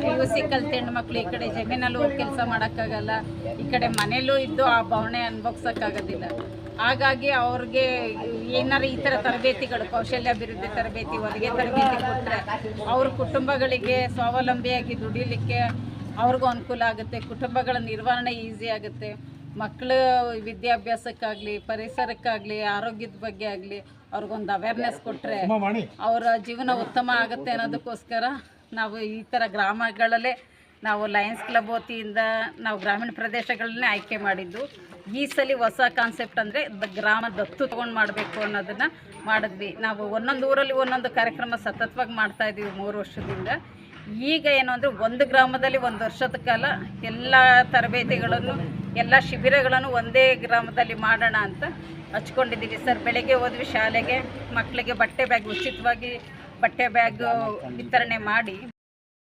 P ಸಿಕ್ಕಲ್ತ ಹೆಣ್ಮಕ್ಳು ಈ ಕಡೆ ಜಮೀನಲ್ಲಿ ಹೋಗಿ ಕೆಲಸ ಮಾಡೋಕ್ಕಾಗಲ್ಲ. ಈ ಕಡೆ ಮನೇಲೂ ಇದ್ದು ಆ ಭಾವನೆ ಅನುಭವಿಸೋಕ್ಕಾಗೋದಿಲ್ಲ. ಹಾಗಾಗಿ ಅವ್ರಿಗೆ ಏನಾರು ಈ ಥರ ತರಬೇತಿಗಳು ಕೌಶಲ್ಯಾಭಿವೃದ್ಧಿ ತರಬೇತಿ ಹೊಲಿಗೆ ತರಬೇತಿ ಕೊಟ್ಟರೆ ಅವ್ರ ಕುಟುಂಬಗಳಿಗೆ ಸ್ವಾವಲಂಬಿಯಾಗಿ ದುಡಿಲಿಕ್ಕೆ ಅವ್ರಿಗೂ ಅನುಕೂಲ ಆಗುತ್ತೆ. ಕುಟುಂಬಗಳ ನಿರ್ವಹಣೆ ಈಸಿ ಆಗುತ್ತೆ. ಮಕ್ಕಳು ವಿದ್ಯಾಭ್ಯಾಸಕ್ಕಾಗಲಿ ಪರಿಸರಕ್ಕಾಗಲಿ ಆರೋಗ್ಯದ ಬಗ್ಗೆ ಆಗಲಿ ಅವ್ರಿಗೊಂದು ಅವೇರ್ನೆಸ್ ಕೊಟ್ಟರೆ ಅವರ ಜೀವನ ಉತ್ತಮ ಆಗುತ್ತೆ ಅನ್ನೋದಕ್ಕೋಸ್ಕರ ನಾವು ಈ ಥರ ಗ್ರಾಮಗಳಲ್ಲೇ ನಾವು ಲಯನ್ಸ್ ಕ್ಲಬ್ ವತಿಯಿಂದ ನಾವು ಗ್ರಾಮೀಣ ಪ್ರದೇಶಗಳನ್ನೇ ಆಯ್ಕೆ ಮಾಡಿದ್ದು. ಈ ಸಲ ಹೊಸ ಕಾನ್ಸೆಪ್ಟ್ ಅಂದರೆ ಗ್ರಾಮ ದತ್ತು ತೊಗೊಂಡು ಮಾಡಬೇಕು ಅನ್ನೋದನ್ನು ಮಾಡಿದ್ವಿ. ನಾವು ಒಂದೊಂದು ಊರಲ್ಲಿ ಒಂದೊಂದು ಕಾರ್ಯಕ್ರಮ ಸತತವಾಗಿ ಮಾಡ್ತಾ ಇದ್ದೀವಿ ಮೂರು ವರ್ಷದಿಂದ. ಈಗ ಏನು ಅಂದರೆ ಒಂದು ಗ್ರಾಮದಲ್ಲಿ ಒಂದು ವರ್ಷದ ಕಾಲ ಎಲ್ಲ ತರಬೇತಿಗಳನ್ನು, ಎಲ್ಲ ಶಿಬಿರಗಳನ್ನು ಒಂದೇ ಗ್ರಾಮದಲ್ಲಿ ಮಾಡೋಣ ಅಂತ ಹಚ್ಕೊಂಡಿದ್ದೀವಿ. ಸರ್, ಬೆಳಗ್ಗೆ ಹೋದ್ವಿ ಶಾಲೆಗೆ, ಮಕ್ಕಳಿಗೆ ಬಟ್ಟೆ ಬ್ಯಾಗ್ ಉಚಿತವಾಗಿ ಬಟ್ಟೆ ಬ್ಯಾಗ್ ವಿತರಣೆ ಮಾಡಿ